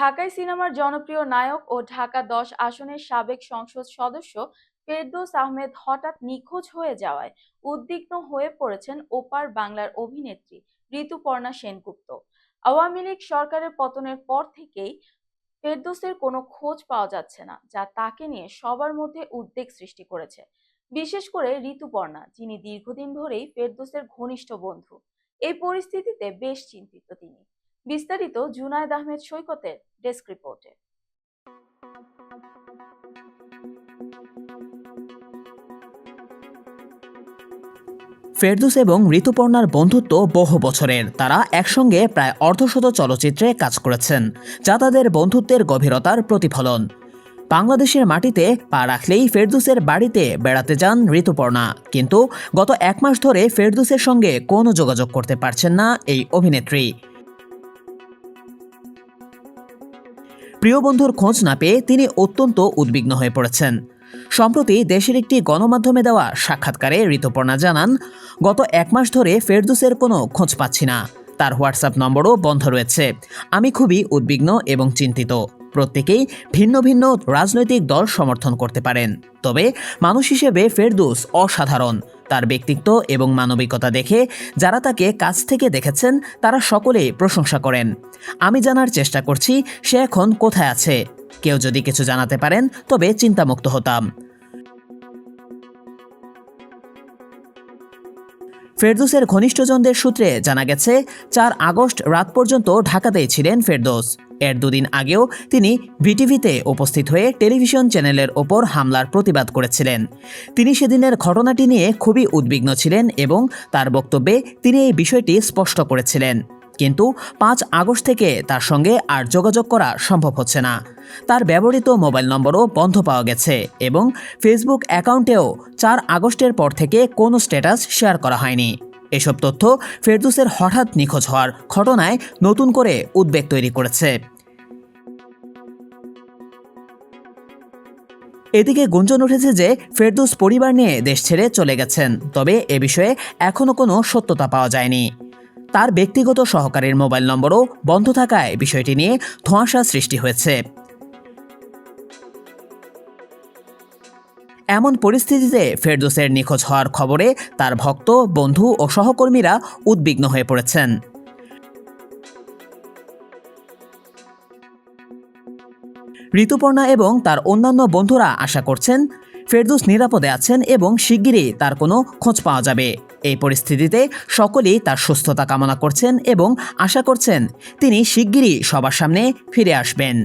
ঢাকায় সিনেমার জনপ্রিয় নায়ক ও ঢাকা দশ আসনের সাবেক সংসদ সদস্য ফেরদৌস আহমেদ হঠাৎ নিখোঁজ হয়ে যাওয়ায় উদ্বিগ্ন হয়ে পড়েছেন ওপার বাংলার অভিনেত্রী ঋতুপর্ণা সেনগুপ্ত। আওয়ামী লীগ সরকারের পতনের পর থেকেই ফেরদৌসের কোনো খোঁজ পাওয়া যাচ্ছে না, যা তাকে নিয়ে সবার মধ্যে উদ্বেগ সৃষ্টি করেছে। বিশেষ করে ঋতুপর্ণা, যিনি দীর্ঘদিন ধরেই ফেরদৌসের ঘনিষ্ঠ বন্ধু। এই পরিস্থিতিতে বেশ চিন্তিত তিনি। বিস্তারিত জুনায়েদ আহমেদ সৈকতের ডেস্ক রিপোর্টে। ফেরদুস এবং ঋতুপর্ণার বন্ধুত্ব বহু বছরের। তারা একসঙ্গে প্রায় অর্ধশত চলচ্চিত্রে কাজ করেছেন, যা তাদের বন্ধুত্বের গভীরতার প্রতিফলন। বাংলাদেশের মাটিতে পা রাখলেই ফেরদুসের বাড়িতে বেড়াতে যান ঋতুপর্ণা। কিন্তু গত এক মাস ধরে ফেরদুসের সঙ্গে কোনো যোগাযোগ করতে পারছেন না এই অভিনেত্রী। প্রিয় বন্ধুর খোঁজ না পেয়ে তিনি অত্যন্ত উদ্বিগ্ন হয়ে পড়েছেন। সম্প্রতি দেশের একটি গণমাধ্যমে দেওয়া সাক্ষাৎকারে ঋতুপর্ণা জানান, গত এক মাস ধরে ফেরদুসের কোনো খোঁজ পাচ্ছি না। তার হোয়াটসঅ্যাপ নম্বরও বন্ধ রয়েছে। আমি খুবই উদ্বিগ্ন এবং চিন্তিত। প্রত্যেকেই ভিন্ন ভিন্ন রাজনৈতিক দল সমর্থন করতে পারেন। তবে মানুষ হিসেবে ফেরদুস অসাধারণ। তার ব্যক্তিত্ব এবং মানবিকতা দেখে যারা তাকে কাছ থেকে দেখেছেন, তারা সকলেই প্রশংসা করেন। আমি জানার চেষ্টা করছি, সে এখন কোথায় আছে? কেউ যদি কিছু জানাতে পারেন, তবে চিন্তামুক্ত হতাম। ফেরদৌসের ঘনিষ্ঠজনদের সূত্রে জানা গেছে, চার আগস্ট রাত পর্যন্ত ঢাকাতেই ছিলেন ফেরদৌস। এর দুদিন আগেও তিনি ভিটিভিতে উপস্থিত হয়ে টেলিভিশন চ্যানেলের ওপর হামলার প্রতিবাদ করেছিলেন। তিনি সেদিনের ঘটনাটি নিয়ে খুবই উদ্বিগ্ন ছিলেন এবং তার বক্তব্যে তিনি এই বিষয়টি স্পষ্ট করেছিলেন। কিন্তু পাঁচ আগস্ট থেকে তার সঙ্গে আর যোগাযোগ করা সম্ভব হচ্ছে না। তার ব্যবহৃত মোবাইল নম্বরও বন্ধ পাওয়া গেছে এবং ফেসবুক অ্যাকাউন্টেও চার আগস্টের পর থেকে কোনো স্ট্যাটাস শেয়ার করা হয়নি। এসব তথ্য ফেরদুসের হঠাৎ নিখোঁজ হওয়ার ঘটনায় নতুন করে উদ্বেগ তৈরি করেছে। এদিকে গুঞ্জন উঠেছে যে ফেরদুস পরিবার নিয়ে দেশ ছেড়ে চলে গেছেন, তবে এ বিষয়ে এখনও কোনো সত্যতা পাওয়া যায়নি। তার ব্যক্তিগত সহকারীর মোবাইল নম্বরও বন্ধ থাকায় বিষয়টি নিয়ে ধোঁয়াশা সৃষ্টি হয়েছে। এমন পরিস্থিতিতে ফেরদৌসের নিখোঁজ হওয়ার খবরে তার ভক্ত, বন্ধু ও সহকর্মীরা উদ্বিগ্ন হয়ে পড়েছেন। ঋতুপর্ণা এবং তার অন্যান্য বন্ধুরা আশা করছেন, ফেরদৌস নিরাপদে আছেন এবং শিগগিরই তার কোনো খোঁজ পাওয়া যাবে। এই পরিস্থিতিতে সকলেই তার সুস্থতা কামনা করছেন এবং আশা করছেন তিনি শিগগিরই সবার সামনে ফিরে আসবেন।